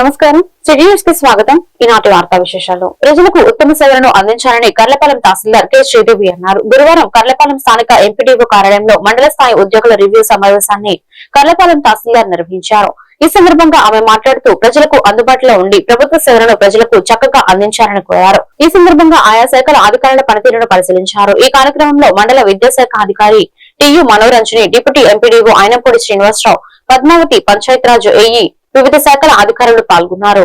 నమస్కారం. సిడిఎస్కి స్వాగతం. ఈనాటి వార్తా విశేషాలు. ప్రజలకు ఉత్తమ సేవలను అందించాలని కర్లపాలెం తహసీల్దార్ కె. శ్రీదేవి అన్నారు. గురువారం కర్లపాలెం స్థానిక ఎంపీడీఓ కార్యాలయంలో మండల స్థాయి ఉద్యోగుల రివ్యూ సమావేశాన్ని కర్లపాలెం తహసీల్దార్ నిర్వహించారు. ఈ సందర్భంగా ఆమె మాట్లాడుతూ ప్రజలకు అందుబాటులో ఉండి ప్రభుత్వ సేవలను ప్రజలకు చక్కగా అందించాలని కోరారు. ఈ సందర్భంగా ఆయా శాఖల అధికారుల పనితీరును పరిశీలించారు. ఈ కార్యక్రమంలో మండల విద్యాశాఖ అధికారి T U Manoranjani deputy MPDO Ainapudi Srinivasa Rao Padmavati Panchayati Raj AE వివిధ శాఖల అధికారులు పాల్గొన్నారు.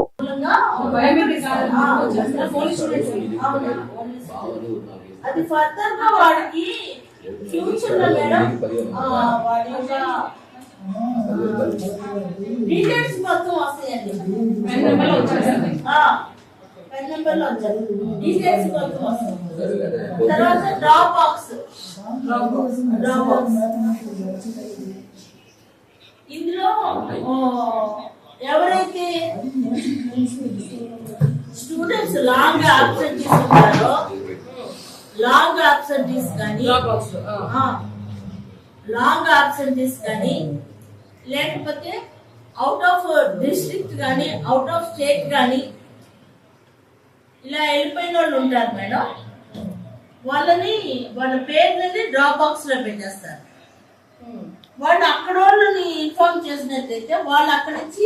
అది ఫర్దర్గా వాడికి ఫ్యూచర్లో మేడం ఆ, వాడి యొక్క డీటెయిల్స్ మొత్తం వస్తాయండి. ఆ, పెన్ నెంబర్లో వచ్చాయి డీటెయిల్స్ మొత్తం వస్తాయి. తర్వాత డ్రాప్ బాక్స్ డ్రాప్ బాక్స్ ఇందులో ఎవరైతే స్టూడెంట్స్ లాంగ్ ఆబ్సెంటీస్ ఉంటారో లాంగ్ ఆబ్సెంటీస్ కానీ లాంగ్ ఆబ్సెంటీస్ కానీ లేకపోతే అవుట్ ఆఫ్ డిస్ట్రిక్ట్ కానీ అవుట్ ఆఫ్ స్టేట్ కానీ ఇలా వెళ్ళిపోయిన వాళ్ళు ఉంటారు మేడం. వాళ్ళని వాళ్ళ పేర్లని డ్రాప్ బాక్స్లో పెట్టేస్తారు. వాళ్ళు అక్కడ వాళ్ళని ఇన్ఫార్మ్ చేసినట్లయితే వాళ్ళు అక్కడి నుంచి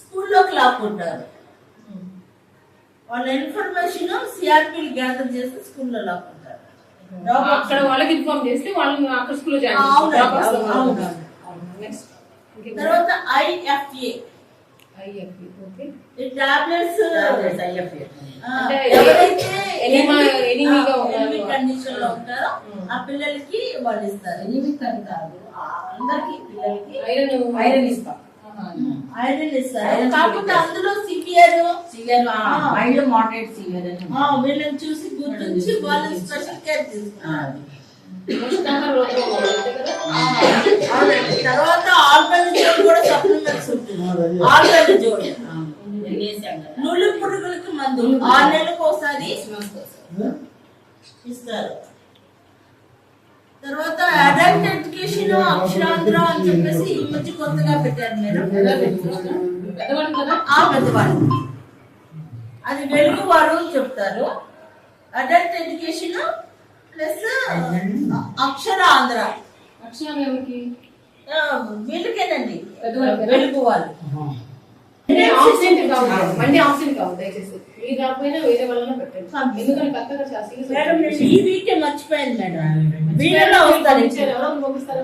స్కూల్లోకి లాక్కుంటారు. వాళ్ళ ఇన్ఫర్మేషన్ సిఆర్పి గ్యాదర్ చేసి స్కూల్లో లాక్కుంటారు. అక్కడ వాళ్ళకి ఇన్ఫార్మ్ చేస్తే వాళ్ళని అక్కడ స్కూల్లో జాయిన్ తర్వాత ఐఎఫ్ఏ ఐఎఫ్ఈ ఓకే. ఈ టాబ్లెట్స్ అంటే ఎవరైతే ఎనిమా- ఎనిమిగా ఉన్నారు. కండిషన్లో ఉంటారో ఆ పిల్లలకి వాళ్ళు ఇస్తారు. ఎనిమిది అని కాదు అందరికి పిల్లలకి ఐరన్ ఐరన్ ఇస్తాం. ఐరన్ ఇస్తారు. కాకపోతే ఇస్తారు. అందులో సివియర్ సివియర్ ఆ. మైల్డ్ మోడరేట్ సివియర్ వీళ్ళని చూసి గుర్తించి వాళ్ళని స్పెషల్ కేర్ తీసుకుంటారు. తర్వాత లోపం అంతే కూడా సప్లిమెంట్స్ ఉంటుంది ఆల్బెండజోల్ నులు పురుగులకి మందు ఆరు నెలలకు ఒకసారి ఇస్తారు తర్వాత అడల్ట్ ఎడ్యుకేషన్ అక్షరాంధ్ర అని చెప్పేసి ఈ మధ్య కొత్తగా పెట్టారు మేడం ఆ పెద్దవాళ్ళు అది వెలుగు వారు చెప్తారు. Adult education plus Akshara Andhra. అక్షరాలు ఎవరికి? వీళ్ళకేనండి? వెలుగు వాళ్ళు. ఆబ్సెంట్ కాదు మళ్ళీ ఆబ్సెంట్ కాదు దయచేసి. మీరు రాకపోయినా వేరే వాళ్ళని పెట్టండి. ఎందుకంటే కొత్తగా చేసి మేడం నేను ఈ వీకే మర్చిపోయాను మేడం. వీళ్ళలో వస్తారు ఎవరో పంపిస్తారు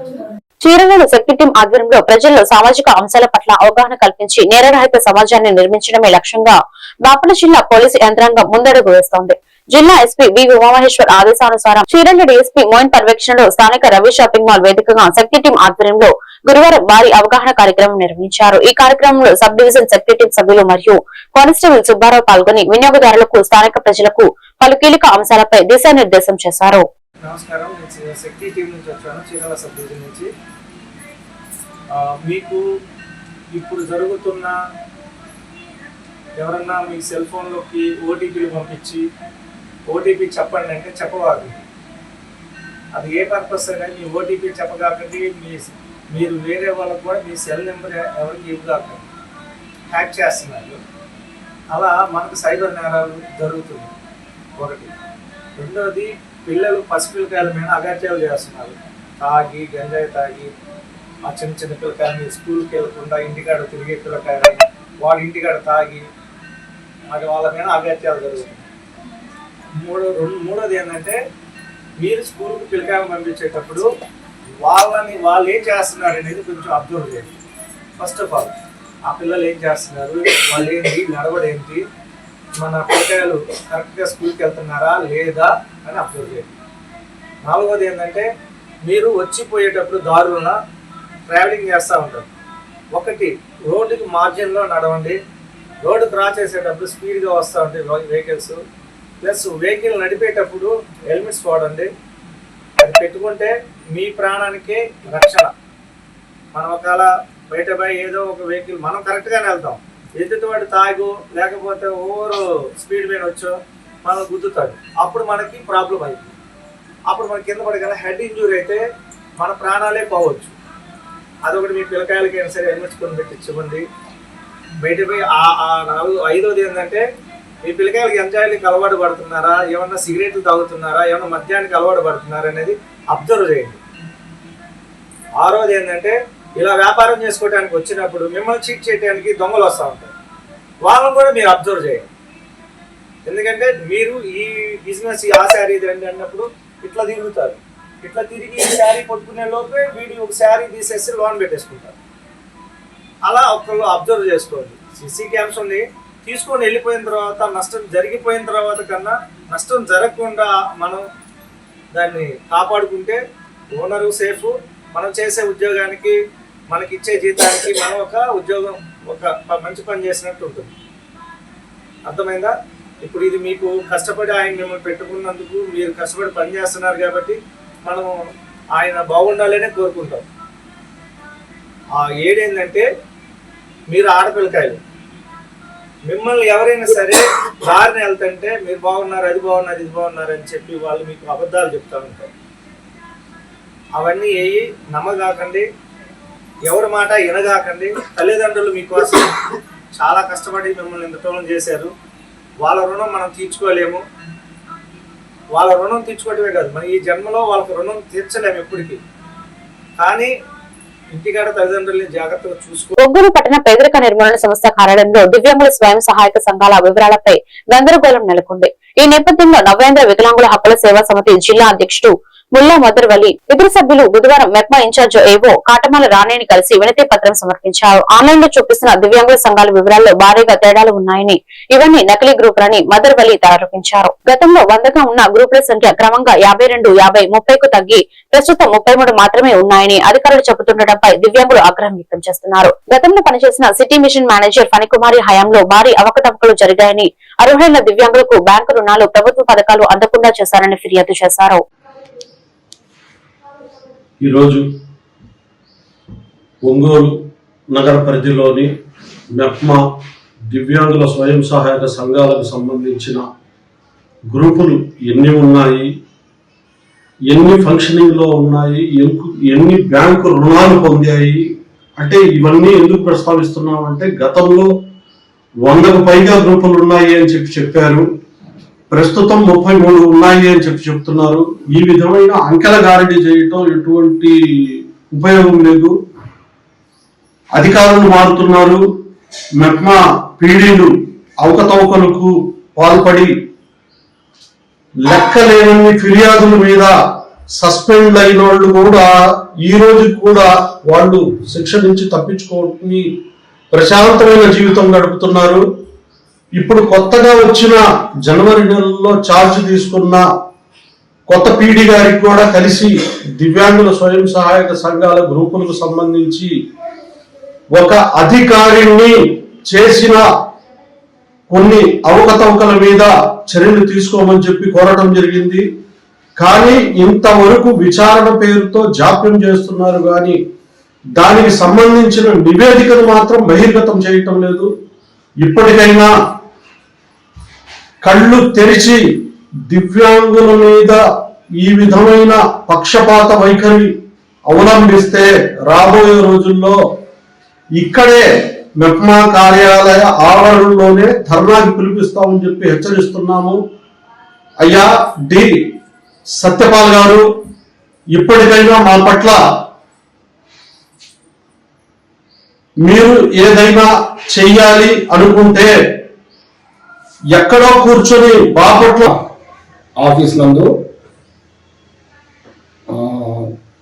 చీరగూడ శక్తి టీం ఆధ్వర్యంలో ప్రజల్లో సామాజిక అంశాల పట్ల అవగాహన కల్పించి నేరరహిత సమాజాన్ని నిర్మించడమే లక్ష్యంగా బాపట్ల జిల్లా పోలీసు యంత్రాంగం ముందడుగు వేస్తోంది. జిల్లా ఎస్పీ బి ఉమామహేశ్వర్ ఆదేశానుసారం చీరంగ డీఎస్పీ మోయిన్ పర్యవేక్షణలో స్థానిక రవి షాపింగ్ మాల్ వేదికగా శక్తి టీం ఆధ్వర్యంలో గురువారం భారీ అవగాహన కార్యక్రమం నిర్వహించారు. ఈ కార్యక్రమంలో సబ్ డివిజన్ శక్తి టీం సభ్యులు మరియు కానిస్టేబుల్ సుబ్బారావు పాల్గొని వినియోగదారులకు స్థానిక ప్రజలకు పలు కీలక అంశాలపై దిశానిర్దేశం చేశారు. నమస్కారం. నేను శక్తి టీం నుంచి వచ్చాను చీరాల సబ్ డివిజన్ నుంచి. మీకు ఇప్పుడు జరుగుతున్న ఎవరన్నా మీ సెల్ ఫోన్లోకి ఓటీపీలు పంపించి ఓటీపీ చెప్పండి అంటే చెప్పవాలి అది ఏ పర్పస్ కానీ మీ ఓటీపీ చెప్పగాకండి మీ మీరు వేరే వాళ్ళకు కూడా మీ సెల్ నెంబర్ ఎవరికి ఇవ్వగాకండి. హ్యాక్ చేస్తున్నారు. అలా మనకు సైబర్ నేరాలు జరుగుతుంది ఒకటి. రెండోది పిల్లలు పసిపిల్లకాయల మీద అగత్యాలు చేస్తున్నారు. తాగి గంజాయి తాగి ఆ చిన్న చిన్న పిల్లకాయల మీద స్కూల్కి వెళ్ళకుండా ఇంటికాడ తిరిగే పిల్లకాయలు వాళ్ళ ఇంటికాడ తాగి మరి వాళ్ళ మీద అగత్యాలు జరుగుతున్నాయి. మూడో రెండు మూడోది ఏంటంటే మీరు స్కూల్కి పిల్లకాయలు పంపించేటప్పుడు వాళ్ళని వాళ్ళు ఏం చేస్తున్నారు అనేది కొంచెం అబ్జర్వ్ చేయండి. ఫస్ట్ ఆఫ్ ఆల్ ఆ పిల్లలు ఏం చేస్తున్నారు? వాళ్ళు ఏంటి? నడవడేంటి మన పిల్లకాయలు కరెక్ట్గా స్కూల్కి వెళ్తున్నారా లేదా అని అబ్జర్వ్ చేయండి. నాలుగోది ఏంటంటే మీరు వచ్చిపోయేటప్పుడు దారులన ట్రావెలింగ్ చేస్తూ ఉంటారు. ఒకటి రోడ్డుకి మార్జిన్లో నడవండి. రోడ్డు క్రాస్ చేసేటప్పుడు స్పీడ్గా వస్తూ ఉంటాయి వెహికల్స్ ప్లస్ వెహికల్ నడిపేటప్పుడు హెల్మెట్స్ వాడండి అది పెట్టుకుంటే మీ ప్రాణానికి రక్షణ. మనం ఒకవేళ బయట పోయి ఏదో ఒక వెహికల్ మనం కరెక్ట్గానే వెళ్తాం. ఎదుటి వాడు తాగు లేకపోతే ఓవర్ స్పీడ్ మీద వచ్చో మనం గుద్దుతాడు. అప్పుడు మనకి ప్రాబ్లం అవుతుంది అప్పుడు మన కింద పడగల హెడ్ ఇంజూరీ అయితే మన ప్రాణాలే పోవచ్చు. అదొకటి మీ పిల్లకాయలకైనా సరే హెల్మెట్స్ కొని పెట్టించుకోండి బయట పోయి ఆ నాలుగు ఐదోది ఏంటంటే మీ పిల్లకాయలకి ఎంజాయ్లకి అలవాటు పడుతున్నారా? ఏమన్నా సిగరెట్లు తాగుతున్నారా? ఏమన్నా మద్యానికి అలవాటు పడుతున్నారా అనేది అబ్జర్వ్ చేయండి. ఆరోది ఏంటంటే ఇలా వ్యాపారం చేసుకోవడానికి వచ్చినప్పుడు మిమ్మల్ని చీట్ చేయడానికి దొంగలు వస్తూ ఉంటారు. వాళ్ళని కూడా మీరు అబ్జర్వ్ చేయండి. ఎందుకంటే మీరు ఈ బిజినెస్ ఈ ఆ శారీ ఇది రండి అన్నప్పుడు ఇట్లా తిరుగుతారు. ఇట్లా తిరిగి శారీ పట్టుకునే లోపే వీడి ఒక శారీ తీసేసి లోన్ పెట్టేసుకుంటారు. అలా ఒకళ్ళు అబ్జర్వ్ చేసుకోండి. సీసీ క్యామ్స్ ఉంది తీసుకొని వెళ్ళిపోయిన తర్వాత నష్టం జరిగిపోయిన తర్వాత కన్నా నష్టం జరగకుండా మనం దాన్ని కాపాడుకుంటే ఓనరు సేఫ్. మనం చేసే ఉద్యోగానికి మనకి ఇచ్చే జీతానికి మనం ఒక ఉద్యోగం ఒక మంచి పని చేసినట్టు ఉంటుంది. అర్థమైందా? ఇప్పుడు ఇది మీకు కష్టపడి ఆయన మిమ్మల్ని పెట్టుకున్నందుకు మీరు కష్టపడి పని చేస్తున్నారు కాబట్టి మనం ఆయన బాగుండాలనే కోరుకుంటాం. ఆ ఏడేంటంటే మీరు ఆడపిల్లకాయలు. మిమ్మల్ని ఎవరైనా సరే దారిని వెళ్తుంటే మీరు బాగున్నారు అది బాగున్నారు ఇది బాగున్నారు అని చెప్పి వాళ్ళు మీకు అబద్ధాలు చెప్తా ఉంటారు. అవన్నీ వేయి నమ్మగాకండి ఎవరి మాట వినగాకండి. తల్లిదండ్రులు మీకోసం చాలా కష్టపడి మిమ్మల్ని ఇంత చేశారు. వాళ్ళ రుణం మనం తీర్చుకోలేము. వాళ్ళ రుణం తీర్చుకోవటమే కాదు మన ఈ జన్మలో వాళ్ళకి రుణం తీర్చలేము ఎప్పటికీ. కానీ ఒంగోలు పట్టణ పేదరిక నిర్మూలన సంస్థ కార్యాలయంలో దివ్యాంగుల స్వయం సహాయక సంఘాల వివరాలపై గందరగోళం నెలకొంది. ఈ నేపథ్యంలో నవేంద్ర వికలాంగుల హక్కుల సేవా సమితి జిల్లా అధ్యక్షుడు ముల్లా మదర్వలి ఇతర సభ్యులు బుధవారం మెప్మా ఇన్ఛార్జ్ ఏవో కాటమాల రాణేని కలిసి వినతి పత్రం సమర్పించారు. ఆన్లైన్లో చూపిస్తున్న దివ్యాంగుల సంఘాల వివరాల్లో భారీగా తేడాలు ఉన్నాయని ఇవన్నీ నకిలీ గ్రూపులని మదర్వలి ఆరోపించారు గతంలో వందగా ఉన్న గ్రూపుల సంఖ్య క్రమంగా యాభై రెండు యాభై ముప్పైకు తగ్గి ప్రస్తుతం ముప్పై మూడు మాత్రమే ఉన్నాయని అధికారులు చెబుతుండటంపై దివ్యాంగులు ఆగ్రహం వ్యక్తం చేస్తున్నారు. గతంలో పనిచేసిన సిటీ మిషన్ మేనేజర్ ఫణికుమారి హయాంలో భారీ అవకతవకలు జరిగాయని అర్హులైన దివ్యాంగులకు బ్యాంకు రుణాలు ప్రభుత్వ పథకాలు అందకుండా చేశారని ఫిర్యాదు చేశారు. ఈరోజు ఒంగోలు నగర పరిధిలోని మెప్మా దివ్యాంగుల స్వయం సహాయక సంఘాలకు సంబంధించిన గ్రూపులు ఎన్ని ఉన్నాయి? ఎన్ని ఫంక్షనింగ్లో ఉన్నాయి? ఎన్ని బ్యాంకు రుణాలు పొందాయి? అంటే ఇవన్నీ ఎందుకు ప్రస్తావిస్తున్నామంటే గతంలో వందకు పైగా గ్రూపులు ఉన్నాయి అని చెప్పి చెప్పారు. ప్రస్తుతం ముప్పై మూడు ఉన్నాయి అని చెప్పి చెప్తున్నారు. ఈ విధమైన అంకెల గారడీ చేయటం ఎటువంటి ఉపయోగం లేదు. అధికారులు మారుతున్నారు. మెప్మా పీడీలు అవకతవకలకు పాల్పడి లెక్కలేని ఫిర్యాదుల మీద సస్పెండ్ అయిన వాళ్ళు కూడా ఈ రోజు కూడా వాళ్ళు శిక్ష నుంచి తప్పించుకోని ప్రశాంతమైన జీవితం గడుపుతున్నారు. ఇప్పుడు కొత్తగా వచ్చిన జనవరి నెలలో ఛార్జ్ తీసుకున్న కొత్త పీడి గారికి కూడా కలిసి దివ్యాంగుల స్వయం సహాయక సంఘాల గ్రూపులకు సంబంధించి ఒక అధికారిని చేసిన కొన్ని అవకతవకల మీద చర్యలు తీసుకోమని చెప్పి కోరటం జరిగింది. కానీ ఇంతవరకు విచారణ పేరుతో జాప్యం చేస్తున్నారు కానీ దానికి సంబంధించిన నివేదికను మాత్రం బహిర్గతం చేయటం లేదు. ఇప్పటికైనా కళ్ళు తెరిచి దివ్యాంగుల మీద ఈ విధమైన పక్షపాత వైఖరి అవలంబిస్తే రాబోయే రోజుల్లో ఇక్కడే మెప్మా కార్యాలయ ఆవరణలోనే ధర్నాకి పిలిపిస్తామని చెప్పి హెచ్చరిస్తున్నాము. అయ్యా డి. సత్యపాల్ గారు ఇప్పటికైనా మా పట్ల మీరు ఏదైనా చెయ్యాలి అనుకుంటే ఎక్కడో కూర్చొని బాపట్ల ఆఫీస్ నందు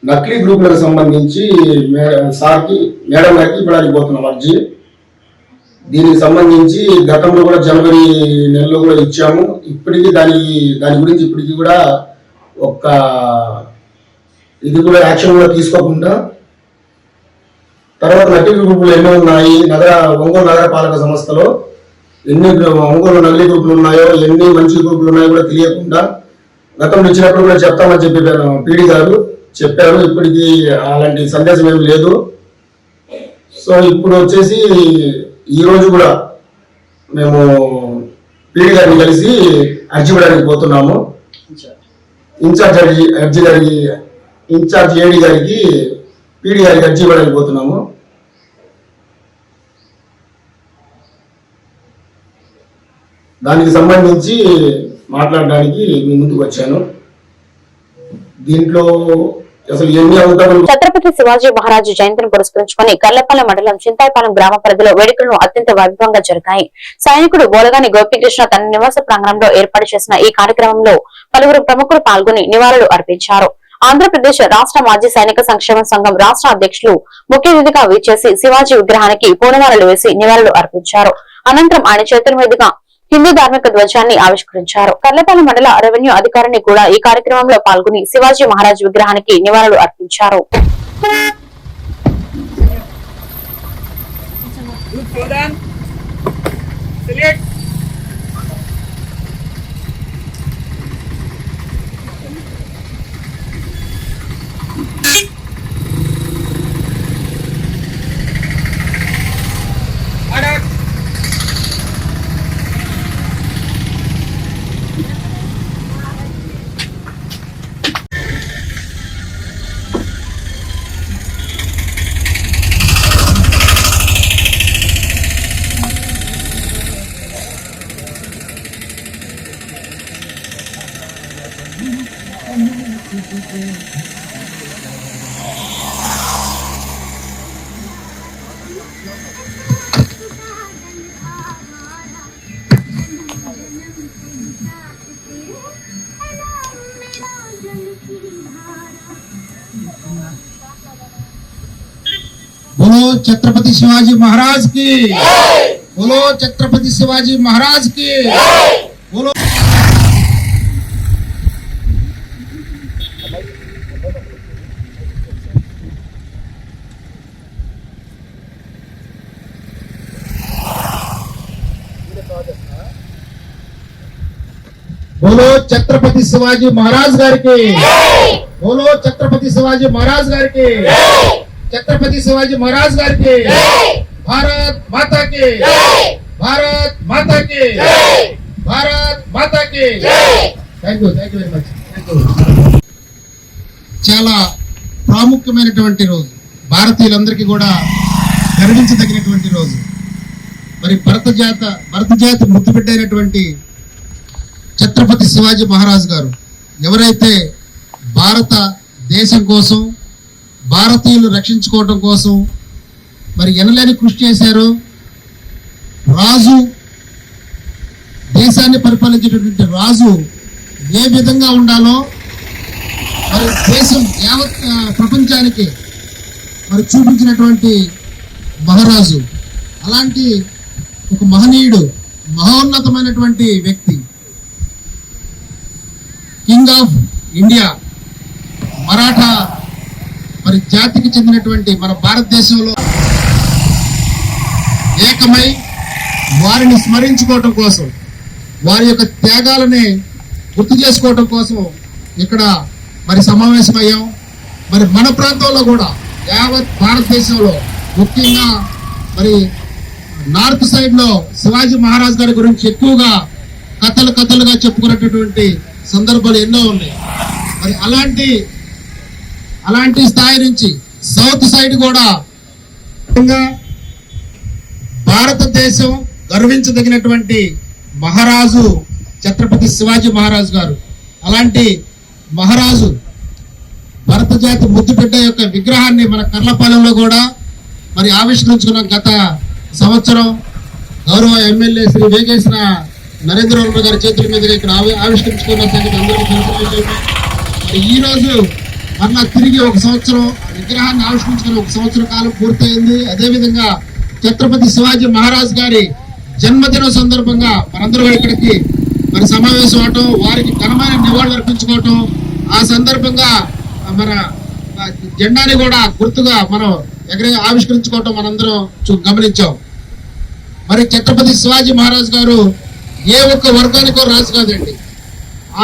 నకిలీ గ్రూపులకు సంబంధించి సార్కి మేడం గారికి ఇవ్వడానికి పోతున్నాం అర్జీ. దీనికి సంబంధించి గతంలో కూడా జనవరి నెలలో కూడా ఇచ్చాము. ఇప్పటికీ దాని దాని గురించి ఇప్పటికీ కూడా ఒక్క ఇది కూడా యాక్షన్ కూడా తీసుకోకుండా తర్వాత నకిలీ గ్రూపులు ఎన్నో ఉన్నాయి నగర ఒంగోలు నగర పాలక సంస్థలో ఎన్ని ఒంగోలు నల్లి గ్రూపులు ఉన్నాయో ఎన్ని మంచి గ్రూపులు ఉన్నాయో కూడా తెలియకుండా గతంలో ఇచ్చినప్పుడు కూడా చెప్తామని చెప్పి పీడి గారు చెప్పారు. ఇప్పటికి అలాంటి సందేశం ఏమి లేదు. సో ఇప్పుడు వచ్చేసి ఈరోజు కూడా మేము పీడి గారిని కలిసి అర్జీ ఇవ్వడానికి పోతున్నాము. ఇన్ఛార్జ్ అర్జీ అర్జీ గారికి ఇన్ఛార్జ్ ఏడి గారికి పీడి గారికి అర్జీ ఇవ్వడానికి పోతున్నాము. దానికి సంబంధించి మాట్లాడడానికి మీ ముందుకు వచ్చాను. దీంట్లో అసలు ఎన్ని ఛత్రపతి శివాజీ మహారాజు జయంతిని పురస్కరించుకుని కర్లపాలెం మండలం చింతాయపాలెం గ్రామ పరిధిలో వేడుకలను అత్యంత వైభవంగా జరిగాయి. సైనికుడు బోలగాని గోపికృష్ణ తన నివాస ప్రాంగణంలో ఏర్పాటు చేసిన ఈ కార్యక్రమంలో పలువురు ప్రముఖులు పాల్గొని నివాళులు అర్పించారు. ఆంధ్రప్రదేశ్ రాష్ట్ర మాజీ సైనిక సంక్షేమ సంఘం రాష్ట్ర అధ్యక్షులు ముఖ్య అతిథిగా విచ్చేసి శివాజీ విగ్రహానికి పూలమాలలు వేసి నివాళులు అర్పించారు. అనంతరం ఆయన చేతుల మీదుగా హిందూ ధార్మిక ధ్వజాన్ని ఆవిష్కరించారు. కర్లపాలెం మండల రెవెన్యూ అధికారిని కూడా ఈ కార్యక్రమంలో పాల్గొని శివాజీ మహారాజ్ విగ్రహానికి నివాళులు అర్పించారు. बोलो छत्रपति शिवाजी महाराज की। बोलो छत्रपति शिवाजी महाराज की। बोलो। बोलो శివాజీ మహారాజ్ గారికి. బోలో ఛత్రపతి శివాజీ మహారాజ్ గారికి. ఛత్రపతి శివాజీ మహారాజ్ గారికి. భారత్ మాతాకి. భారత్ మాతాకి. భారత్ మాతాకి. Thank you thank you very much చాలా ప్రాముఖ్యమైనటువంటి రోజు. భారతీయులందరికీ కూడా గర్వించదగినటువంటి రోజు. మరి భరత జాత భరత జాతి మృతి ఛత్రపతి శివాజీ మహారాజ్ గారు ఎవరైతే భారత దేశం కోసం భారతీయులు రక్షించుకోవటం కోసం మరి ఎనలేని కృషి చేశారు రాజు దేశాన్ని పరిపాలించేటటువంటి రాజు ఏ విధంగా ఉండాలో మరి దేశం యావత్ ప్రపంచానికి మరి చూపించినటువంటి మహారాజు. అలాంటి ఒక మహనీయుడు మహోన్నతమైనటువంటి వ్యక్తి. కింగ్ ఆఫ్ ఇండియా మరాఠా మరి జాతికి చెందినటువంటి మన భారతదేశంలో ఏకమై వారిని స్మరించుకోవటం కోసం వారి యొక్క త్యాగాలని గుర్తు చేసుకోవటం కోసం ఇక్కడ మరి సమావేశమయ్యాం. మరి మన ప్రాంతంలో కూడా యావత్ భారతదేశంలో ముఖ్యంగా మరి నార్త్ సైడ్లో శివాజీ మహారాజ్ గారి గురించి ఎక్కువగా కథలు కథలుగా చెప్పుకున్నటువంటి సందర్భాలు ఎన్నో ఉన్నాయి. మరి అలాంటి అలాంటి స్థాయి నుంచి సౌత్ సైడ్ కూడా భారతదేశం గర్వించదగినటువంటి మహారాజు ఛత్రపతి శివాజీ మహారాజు గారు. అలాంటి మహారాజు భరత జాతి ముద్దుబిడ్డ యొక్క విగ్రహాన్ని మన కర్లపాలెంలో కూడా మరి ఆవిష్కరించుకున్న గత సంవత్సరం. గౌరవ ఎమ్మెల్యే శ్రీ వేగేశ్వర నరేంద్ర వర్మ గారి చేతుల మీదుగా ఇక్కడ ఆవి- ఆవిష్కరించుకున్న సంగతి అందరికీ తెలిసిన ఈ రోజు మరలా తిరిగి ఒక సంవత్సరం విగ్రహాన్ని ఆవిష్కరించుకుని ఒక సంవత్సరం కాలం పూర్తయింది. అదేవిధంగా ఛత్రపతి శివాజీ మహారాజ్ గారి జన్మదిన సందర్భంగా మనందరూ ఇక్కడికి మరి సమావేశం అవటం వారికి ఘనమైన నివాళులు అర్పించుకోవటం ఆ సందర్భంగా మన జెండాని కూడా గుర్తుగా మనం ఎగరే ఆవిష్కరించుకోవటం మనందరం చూ- గమనించాం. మరి ఛత్రపతి శివాజీ మహారాజ్ గారు ఏ ఒక్క వర్గానికో రాజు కాదండి.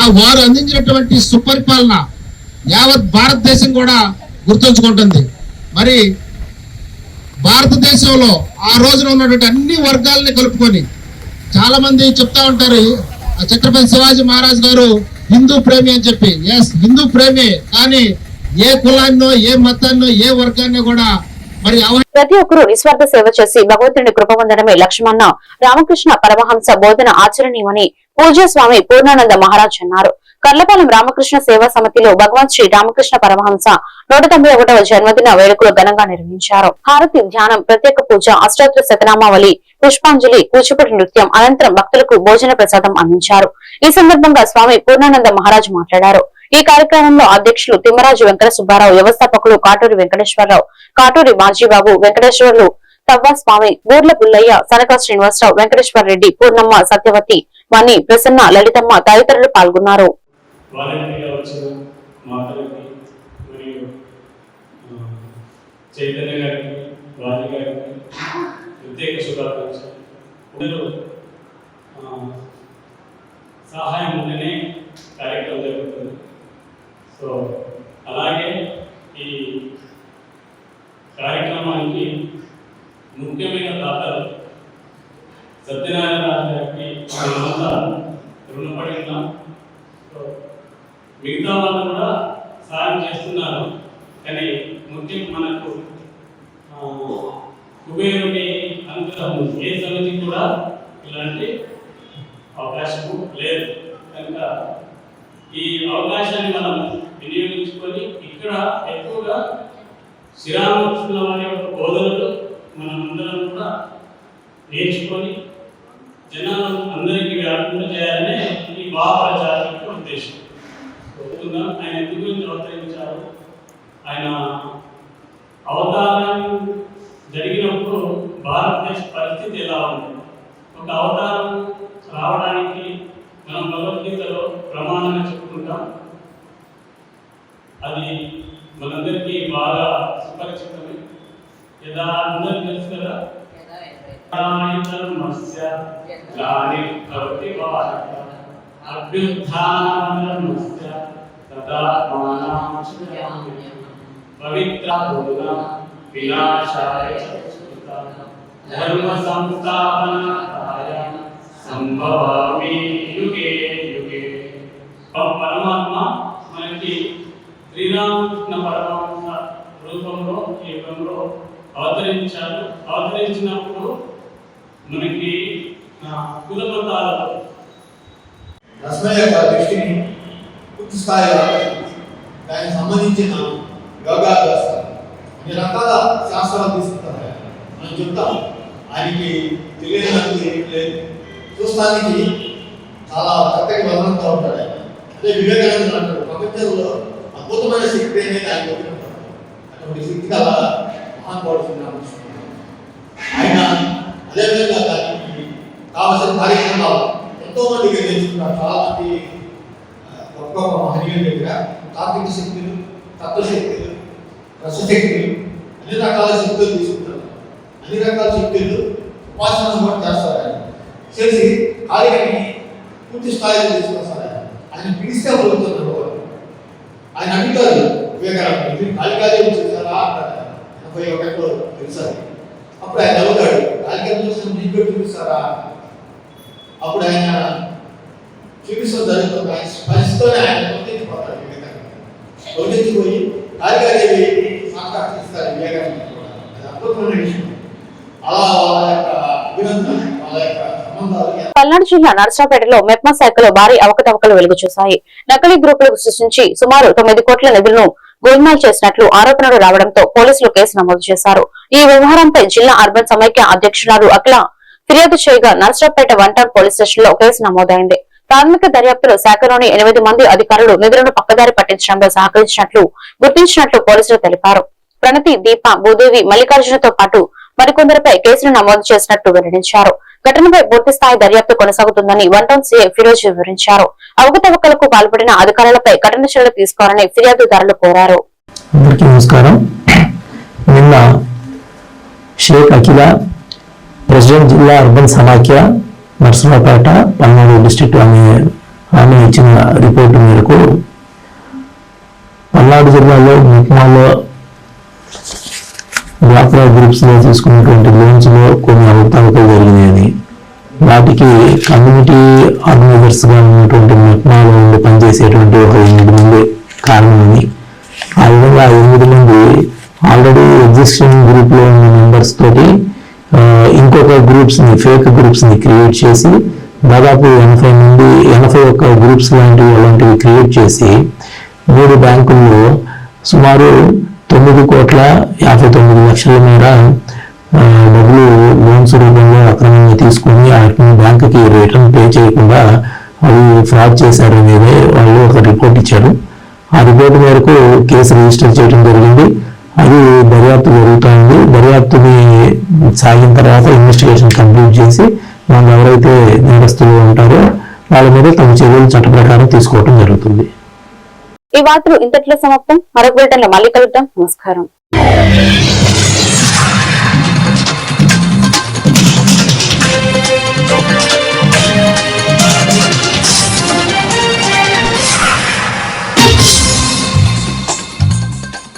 ఆ వారు అందించినటువంటి సుపరిపాలన యావత్ భారతదేశం కూడా గుర్తుంచుకుంటుంది. మరి భారతదేశంలో ఆ రోజున ఉన్నటువంటి అన్ని వర్గాలని కలుపుకొని చాలా మంది చెప్తా ఉంటారు ఆ ఛత్రపతి శివాజీ మహారాజ్ గారు హిందూ ప్రేమి అని చెప్పి. ఎస్ హిందూ ప్రేమి కానీ ఏ కులాన్నో ఏ మతాన్నో ఏ వర్గాన్నో కూడా ప్రతి ఒక్కరూ నిస్వార్థ సేవ చేసి భగవంతుని కృప పొందడమే లక్ష్యమన్న రామకృష్ణ పరమహంస బోధన ఆచరణీయమని పూజ్య స్వామి పూర్ణానంద మహారాజ్ అన్నారు. కర్లపాలెం రామకృష్ణ సేవా సమితిలో భగవాన్ శ్రీ రామకృష్ణ పరమహంస నూట తొంభై ఒకటవ జన్మదిన వేడుకలు ఘనంగా నిర్వహించారు. హారతి ధ్యానం ప్రత్యేక పూజ అష్టోత్తర శతనామావళి పుష్పాంజలి కూచిపూడి నృత్యం అనంతరం భక్తులకు భోజన ప్రసాదం అందించారు. ఈ సందర్భంగా స్వామి పూర్ణానంద మహారాజ్ మాట్లాడారు. ఈ కార్యక్రమంలో అధ్యక్షులు తిమ్మరాజు వెంకట సుబ్బారావు వ్యవస్థాపకులు కాటూరి వెంకటేశ్వరరావు కాటూరి మాజీబాబు వెంకటేశ్వర్లు తవ్వ స్వామి బూర్ల పుల్లయ్య సనక శ్రీనివాసరావు వెంకటేశ్వర రెడ్డి పూర్ణమ్మ సత్యవతి మణి ప్రసన్న లలితమ్మ తదితరులు పాల్గొన్నారు. చైతన్య గారికి రాజు గారికి ప్రత్యేక శుభాకాంక్షలు. అందరూ సహాయం ఉంటేనే కార్యక్రమం జరుగుతుంది. సో అలాగే ఈ కార్యక్రమానికి ముఖ్యమైన దాతలు సత్యనారాయణ గారికి మనమంతా రుణపడి ఉన్నాం సో మిగతా వాళ్ళు కూడా సాయం చేస్తున్నారు. కానీ ముఖ్యం మనకు కుబేరుని అనుగ్రహం ఏ సమితి కూడా ఇలాంటి అవకాశము లేదు. కనుక ఈ అవకాశాన్ని మనం వినియోగించుకొని ఇక్కడ ఎక్కువగా శ్రీరామకృష్ణ వారి యొక్క బోధనలు మనం అందరం కూడా నేర్చుకొని జనాలు అందరికీ వ్యాప్తం చేయాలనే ఈ బాగా యొక్క ఉద్దేశం. చెప్తున్నాం ఆయన ఎందుకు గురించి అవతరించారు? ఆయన అవతారం జరిగినప్పుడు భారతదేశ పరిస్థితి ఎలా ఉంది? ఒక అవతారం రావడానికి మనం భగవద్గీతలో ప్రమాణంగా చెప్పుకుంటాం. అది మనందరికీ బాగా సుపరిచితమే యదా అందరికి తెలుసు కదా ధర్మస్య గ్లాని భవతి భారత అభ్యుత్థానమస్య తదా మానాంశయామి పవిత్ర భూత వినాశాయ చ ధర్మ సంస్థాపనాయ సంభవామి యుగే యుగే ఆ పరమాత్మ మనకి శ్రీరామకృష్ణ పరమాత్మ రూపంలో ఈ యుగంలో అవతరించారు అవతరించినప్పుడు మనకి ఆ, రసన యొక్క దృష్టిని పూర్తి స్థాయిలో దానికి సంబంధించిన యోగాభ్యాసాలు అన్ని రకాల శాస్త్రాలు తీసుకుంటారు మనం చెప్తాం ఆయనకి తెలియనందుకు ఏమీ లేదు. చూస్తానికి చాలా చక్కటి వదనంతో ఉంటాడు అదే వివేకానంద అంటాడు ప్రపంచంలో అద్భుతమైన శక్తి అనేది ఆయన అటువంటి శక్తి గల మహానుభావుడు ఆయన అదేవిధంగా దానికి కావలసిన కార్యక్రమాలు ఎంతో మందికి నేర్చుకున్నారు చాలా మంది గొప్ప గొప్ప మహనీయుల దగ్గర తాత్విక శక్తులు తత్వశక్తులు రసశక్తులు అన్ని రకాల శక్తులు తీసుకుంటారు. అన్ని రకాల శక్తులు ఉపాసన కూడా చేస్తారు. ఆయన చేసి కార్యక్రమం పూర్తి స్థాయిలో తీసుకొస్తారు. ఆయన ఆయన పిలిస్తే పలుకుతున్నారు ఆయన అడిగారు వివేకానంద మీరు కాళికాదేవి చూసారా అన్నాడు ఆయన. ఎనభై ఒకటిలో తెలుసా అప్పుడు ఆయన అవుతాడు కాళికాదేవి చూసిన మీకు చూపిస్తారా? అప్పుడు ఆయన చూపిస్తూ జరుగుతుంది ఆయన స్పరిస్తూనే ఆయన పొందించిపోతారు వివేకానంద. పొందించిపోయి కాళికాదేవి సాక్షాత్కరిస్తారు వివేకానంద కూడా. అది అద్భుతమైన విషయం. అలా వాళ్ళ యొక్క అభినందన వాళ్ళ యొక్క పల్నాడు జిల్లా నర్సాపేటలో మెప్మా శాఖలో భారీ అవకతవకలు వెలుగు చూశాయి నకిలీ గ్రూపులకు సృష్టించి సుమారు తొమ్మిది కోట్ల నిధులను గోల్మాల్ చేసినట్లు ఆరోపణలు రావడంతో పోలీసులు కేసు నమోదు చేశారు. ఈ వ్యవహారంపై జిల్లా అర్బన్ సమైక్య అధ్యక్షురాలు అఖిల ఫిర్యాదు చేయగా నర్సరాపేట వన్ టౌన్ పోలీస్ స్టేషన్లో కేసు నమోదైంది. ప్రాథమిక దర్యాప్తులో శాఖలోని ఎనిమిది మంది అధికారులు నిధులను పక్కదారి పట్టించడంలో సహకరించినట్లు గుర్తించినట్లు పోలీసులు తెలిపారు. ప్రణతి దీప భూదేవి మల్లికార్జునతో పాటు మరికొందరిపై కేసులు నమోదు చేసినట్టు వెల్లడించారు. ఘటనపై పూర్తి స్థాయి దర్యాప్తు కొనసాగుతుందని వన్ టౌన్ సీఐ ఫిరోజ్ వివరించారు. అవకతవకలకు పాల్పడిన అధికారులపై కఠిన చర్యలు తీసుకోవాలని ఫిర్యాదుదారులు కోరారు. అందరికీ నమస్కారం. నిన్న షేక్ అఖిల ప్రెసిడెంట్ జిల్లా అర్బన్ సమాఖ్య నర్సరావుపేట పల్నాడు డిస్ట్రిక్ట్ ఆమె ఆమె ఇచ్చిన రిపోర్టు మేరకు పల్నాడు జిల్లాలో ముక్మాలో డ్వాక్రా గ్రూప్స్లో తీసుకున్నటువంటి లోన్స్లో కొన్ని అవకతవకలు జరిగినాయని. వాటికి కమ్యూనిటీ ఆర్గనైజర్స్గా ఉన్నటువంటి మెప్మాలో ఉండి పనిచేసేటువంటి ఒక ఎనిమిది మంది కారణమని. ఆ విధంగా ఎనిమిది మంది ఆల్రెడీ ఎగ్జిస్టింగ్ గ్రూప్లో ఉన్న మెంబర్స్ తోటి ఇంకొక గ్రూప్స్ని ఫేక్ గ్రూప్స్ని క్రియేట్ చేసి దాదాపు ఎనభై నుండి ఎనభై ఒక్క గ్రూప్స్ లాంటివి అలాంటివి క్రియేట్ చేసి మూడు బ్యాంకుల్లో సుమారు తొమ్మిది కోట్ల యాభై తొమ్మిది లక్షల మేర డబ్బులు లోన్స్ రూపంలో అక్రమంగా తీసుకొని వాటిని బ్యాంకుకి రిటర్న్ పే చేయకుండా అవి ఫ్రాడ్ చేశారనేది వాళ్ళు ఒక రిపోర్ట్ ఇచ్చారు. ఆ రిపోర్ట్ మేరకు కేసు రిజిస్టర్ చేయడం జరిగింది. అది దర్యాప్తు జరుగుతోంది. దర్యాప్తుని సాగిన తర్వాత ఇన్వెస్టిగేషన్ కంప్లీట్ చేసి వాళ్ళు ఎవరైతే నేరస్తులు ఉంటారో వాళ్ళ మీద తమ చర్యలు చట్ట ప్రకారం తీసుకోవడం జరుగుతుంది. ఈ వార్తలు ఇంతట్లో సమాప్తం. మరొక బిల్టన్లో మళ్ళీ కలుద్దాం. నమస్కారం.